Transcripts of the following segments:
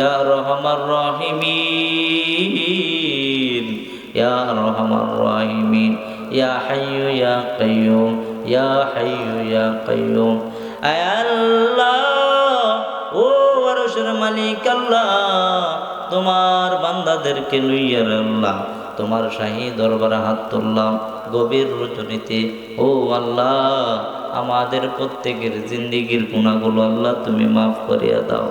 ইয়া রহমান রহিমিন, ইয়া রহমার রহিমিন, ইয়া হাইয়ু ইয়া কাইয়ুম, ইয়া হাইয়ু ইয়া কাইয়ুম। আয় আল্লাহ, ও আরশের মালিক আল্লাহ, তোমার বান্দাদেরকে লইয়া আল্লাহ, তোমার শাহী দরবারে হাত তুললাম, গভীর রচনীতে। ও আল্লাহ, আমাদের প্রত্যেকের জিন্দিগির গুণাগুলো আল্লাহ তুমি মাফ করিয়া দাও।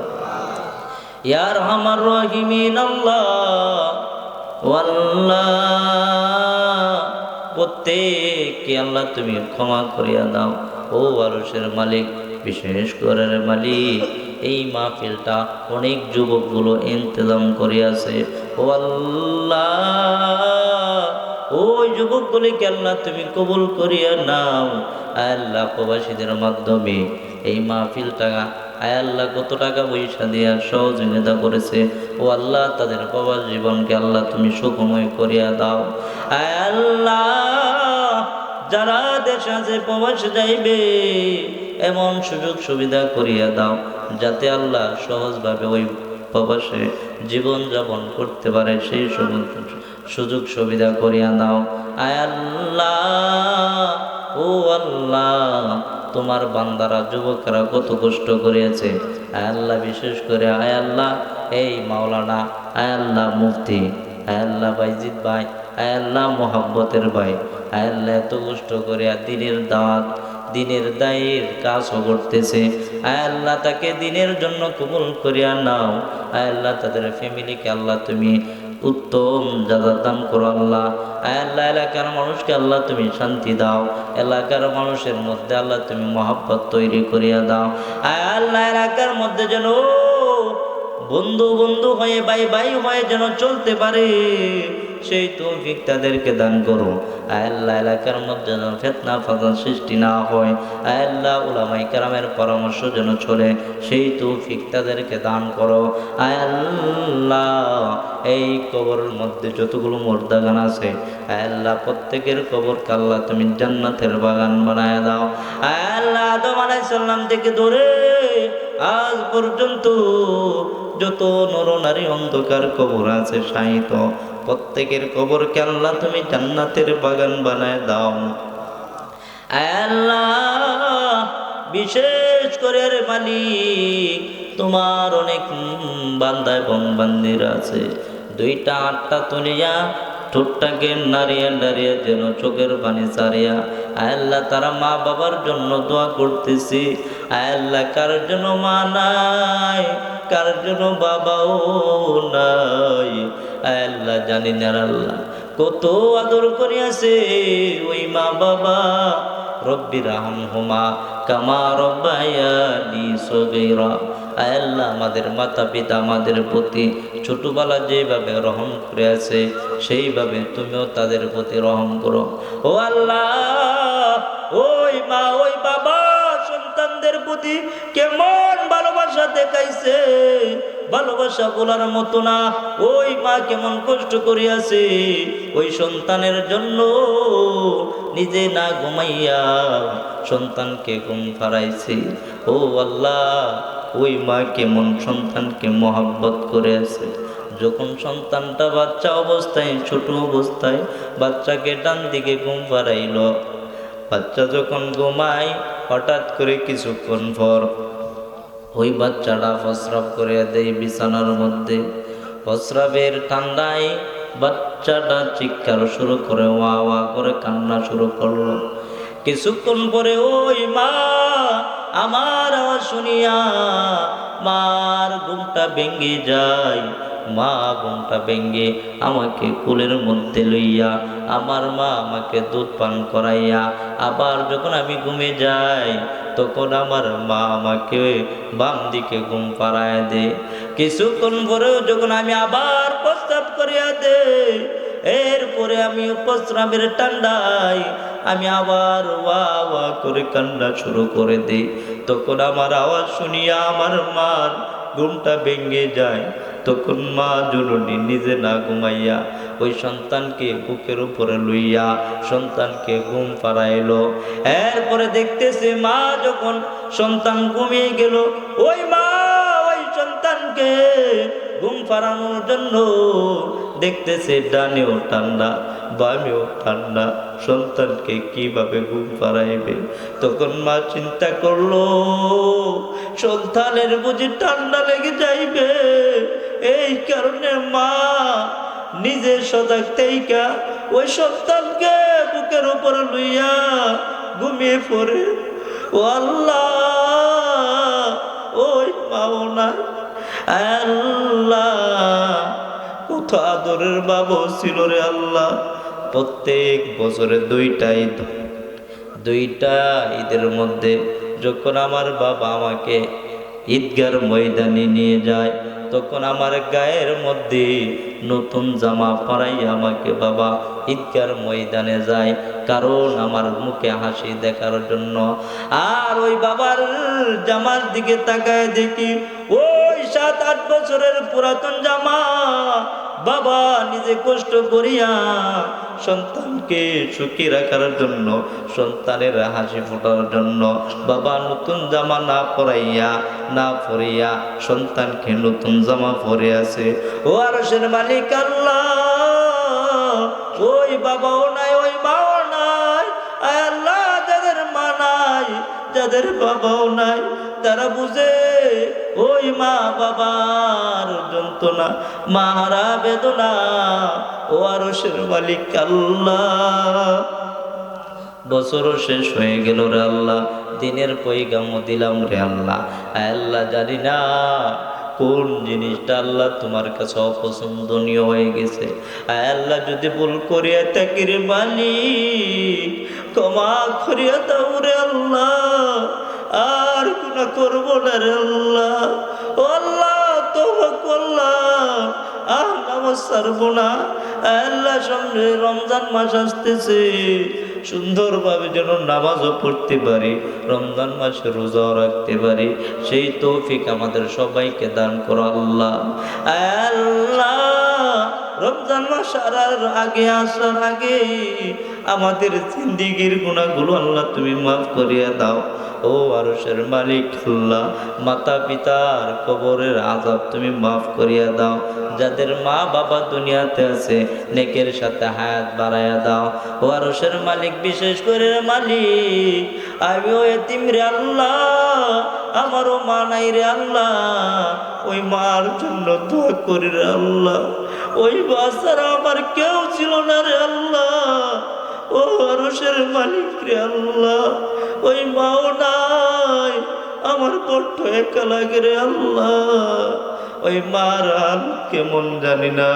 ইয়ার হামার রহিমিন আল্লাহ প্রত্যেককে আল্লাহ তুমি ক্ষমা করিয়া দাও। ও আরশের মালিক, বিশেষ করে মালিক, এই মাহফিলটা অনেক যুবকগুলো ইন্তজাম করিয়াছে। ও আল্লাহ ওই যুবকগুলিকে আল্লাহ তুমি কবুল করিয়া নাও। আল্লাহ প্রবাসীদের মাধ্যমে এই মাহফিলটা আয় আল্লাহ, কত টাকা পয়সা দিয়া সহযোগিতা করেছে। ও আল্লাহ, তাদের প্রবাস জীবনকে আল্লাহ তুমি সুখময় করিয়া দাও। আয় আল্লাহ, যারা দেশ আছে প্রবাস যাইবে, এমন সুযোগ সুবিধা করিয়া দাও, যাতে আল্লাহ সহজভাবে ওই প্রবাসে জীবন যাপন করতে পারে, সেই সুযোগ সুযোগ সুবিধা করিয়া দাও। আয় আল্লাহ, ও আল্লাহ তোমার বান্দারা, যুবকেরা কত কষ্ট করিয়াছে। আয় আল্লাহ, বিশেষ করে আয় আল্লাহ, এই মাওলানা, আয় আল্লাহ মুফতি, আয় আল্লাহ বাইজিৎ ভাই, আয় আল্লাহ মোহাব্বতের ভাই। আয় আল্লাহ এত কষ্ট করিয়া দিনের দাওয়াত দিনের দায়ের কাজও করতেছে। আয় আল্লাহ তাকে দিনের জন্য কবুল করিয়া নাও। আয় আল্লাহ তাদের ফ্যামিলিকে আল্লাহ তুমি উত্তম যাদা দান করো আল্লাহ। আল্লাহ, এলাকার মানুষকে আল্লাহ তুমি শান্তি দাও। এলাকার মানুষের মধ্যে আল্লাহ তুমি মহাব্বত তৈরি করিয়া দাও। আয় আল্লাহ, এলাকার মধ্যে যেন বন্ধু বন্ধু হয়ে বাই বাই হয়ে যেন চলতে পারে। সেই তৌফিক তাদেরকে দান করো আল্লাহ এলাকার মধ্যে যেন ফেতনা ফাজান সৃষ্টি না হয়। আল্লাহ উলামাই কারামের পরামর্শ যেন চলে, সেই তৌফিক তাদেরকে দান করো। আল্লাহ এই কবরের মধ্যে যতগুলো মর্দাগান আছে আল্লাহ প্রত্যেকের কবর কাল্লা তুমি জান্নাতের বাগান বানায় দাও। আল্লাহ আদম আলাইসাল্লাম থেকে ধরে আজ পর্যন্ত যত নরনারী অন্ধকার কবর আছে সাহিত্য প্রত্যেকের কবরকে আল্লাহ তুমি জান্নাতের বাগান বানায় দাও। বিশেষ করে মালিক তোমার অনেক উম, বন বান্দির আছে। দুইটা আটটা তুলিয়া ঠোঁটটাকে নাড়িয়ে নাড়িয়ে যেন চোখের পানি ছাড়িয়া আল্লাহ তারা মা বাবার জন্য দোয়া করতেছি। আল্লাহ কার জন্য মা নাই, কার জন্য বাবাও নাই। আল্লাহ জানি না আল্লাহ কত আদর করিয়াছে ওই মা বাবা। রব্বি রাহম হুমা কামা রব্বায়ানি সগীরা। আল্লাহ আমাদের মাতা পিতা আমাদের প্রতি ছোটবেলা যেভাবে রহম করে আছে সেইভাবে তুমিও তাদের প্রতি রহম করো। ও আল্লাহ, ওই মা, ওই বাবা সন্তানদের প্রতি কেমন ভালোবাসা দেখাইছে? ভালোবাসা বলার মতো না। ওই মা কেমন কষ্ট করিয়াছে? ওই সন্তানের জন্য নিজে না ঘুমাইয়া সন্তানকে ঘুম ফারাইছে। ও আল্লাহ, ওই মা কেমন সন্তানকে মহাব্বত করে আছে যখন সন্তানটা বাচ্চা অবস্থায়, ছোট অবস্থায় বাচ্চাকে ডান দিকে ঘুম পাড়াইল বাচ্চা যখন ঘুমায় হঠাৎ করে কিছুক্ষণ পর ওই বাচ্চাটা প্রস্রাব করে দেয় বিছানার মধ্যে। প্রস্রাবের ঠান্ডায় বাচ্চাটা চিৎকার শুরু করে, ওয়া ওয়া করে কান্না শুরু করল। কিছুক্ষণ পরে ওই মা আমার শুনিয়া মার ঘুমটা ভেঙে যায়। মা ঘুমটা ভেঙে আমাকে কুলের মধ্যে লইয়া, আমার মা আমাকে দুধ পান করাইয়া, আবার যখন আমি ঘুমে যাই, তখন আমার মা আমাকে বাম দিকে ঘুম পাড়ায় দে। কিছুক্ষণ পরেও যখন আমি আবার প্রস্তাব করিয়া দে, এরপরে আমি প্রস্রাবের ঠান্ডায় আমি আবার ওয়া ওয়া করে কান্না শুরু করে দিই। তখন আমার আওয়াজ শুনিয়া আমার মার ঘুমটা ভেঙে যায়। তখন মা জননী নিজে না ঘুমাইয়া ওই সন্তানকে বুকের উপরে লইয়া সন্তানকে ঘুম পাড়াইলো। এরপরে দেখতেছে মা যখন সন্তান ঘুমিয়ে গেল, ওই মা ওই সন্তানকে ঘুম পাড়ানোর জন্য দেখতেছে ডানেও ঠান্ডা, বামেও ঠান্ডা, সন্তানকে কীভাবে ঘুম পাড়াইবে? তখন মা চিন্তা করল, সন্তানের বুঝি ঠান্ডা লেগে যাইবে। এই কারণে মা নিজে সজাগ তেইকা ওই সন্তানকে বুকের উপরে লইয়া ঘুমিয়ে পড়ে। ও আল্লাহ, ওই মাও নাই আল্লাহ, কত আদরের বাবু ছিল রে আল্লাহ। প্রত্যেক বছরে দুইটা ঈদ দুইটা ঈদের মধ্যে যখন আমার বাবা আমাকে ঈদগার ময়দানে নিয়ে যায় তখন আমার গায়ের মধ্যে নতুন জামা পরাই আমাকে বাবা ঈদকার ময়দানে যায়, কারণ আমার মুখে হাসি দেখার জন্য। আর ওই বাবার জামার দিকে তাকায় দেখি, ওই সাত আট বছরের পুরাতন জামা বাবা নিজে কষ্ট করিয়া সন্তানকে সুখী রাখার জন্য, সন্তানের হাসি ফোটার জন্য, বাবা নতুন জামা না পরাইয়া, না পরিয়া সন্তানকে নতুন জামা পরে আছে। ও আর মালিক আল্লাহ, ওই বাবাও নাই যাদের বাবাও নাই, তারা বুঝে, ওই মা বাবার যন্ত্রণা, মারা বেদনা, ও আরশের মালিক আল্লাহ। বছরও শেষ হয়ে গেল রে আল্লাহ, দিনের পৈগাম্য দিলাম রে আল্লাহ। আল্লাহ, জানি না কোন জিনিসটা আল্লাহ তোমার কাছে অপছন্দনীয় হয়ে গেছে। আল্লাহ, যদি ভুল করিয়া থাকি রে মালিক ক্ষমা করিয়া দাও রে আল্লাহ, আর কোন করব না রে আল্লাহ। ও আল্লাহ তোমা করলাম। আর নামাজ ছাড়বো না। আল্লাহ সামনে রমজান মাস আসতেছে। সুন্দরভাবে যেন নামাজও পড়তে পারি, রমজান মাসে রোজাও রাখতে পারি। সেই তৌফিক আমাদের সবাইকে দান করো আল্লাহ। আল্লাহ রমজান মাস আসার আগে আসার আগে আমাদের জিন্দিগির গুণাগুলো আল্লাহ তুমি মাফ করিয়া দাও। ও আরশের মালিক আল্লাহ, মাতা পিতার কবরের আজাব তুমি মাফ করিয়া দাও। যাদের মা বাবা দুনিয়াতে আছে, নেকের সাথে হায়াত বাড়াইয়া দাও। ও আরশের মালিক, বিশেষ করে মালিক, আমিও এতিম রে আল্লাহ আমারও মা নাই রে আল্লাহ। ওই মার জন্য দোয়া করি রে আল্লাহ। ওই বাচ্চারা আমার কেউ ছিল না রে আল্লাহ। ও আরশের মালিক রে আল্লাহ। ওই মাও নাই, আমার বড্ড একা লাগে রে আল্লাহ। ওই মার আল কেমন জানি না।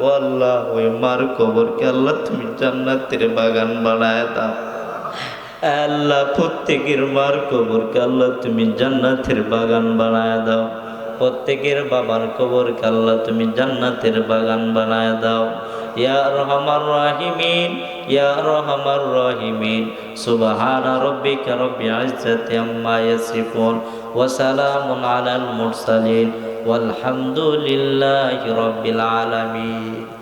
ও আল্লাহ, ওই মার কবরকে আল্লাহ তুমি জান্নাতের বাগান বানায় দাও। আল্লাহ প্রত্যেকের মার কবরকে আল্লাহ তুমি জান্নাতের বাগান বানায় দাও। প্রত্যেকের বাবার কবরকে আল্লাহ তুমি জান্নাতের বাগান বানায় দাও। ইয়া রহমান রাহিমিন, ইয়া রহমান রাহিমিন। সুবহান রব্বিকা রব্বিল ইজ্জাতি আম্মা ইয়াসিফুন, ওয়া সালামুন আলাল মুরসালিন। ওয়াল হামদুলিল্লাহি রব্বিল আলামিন।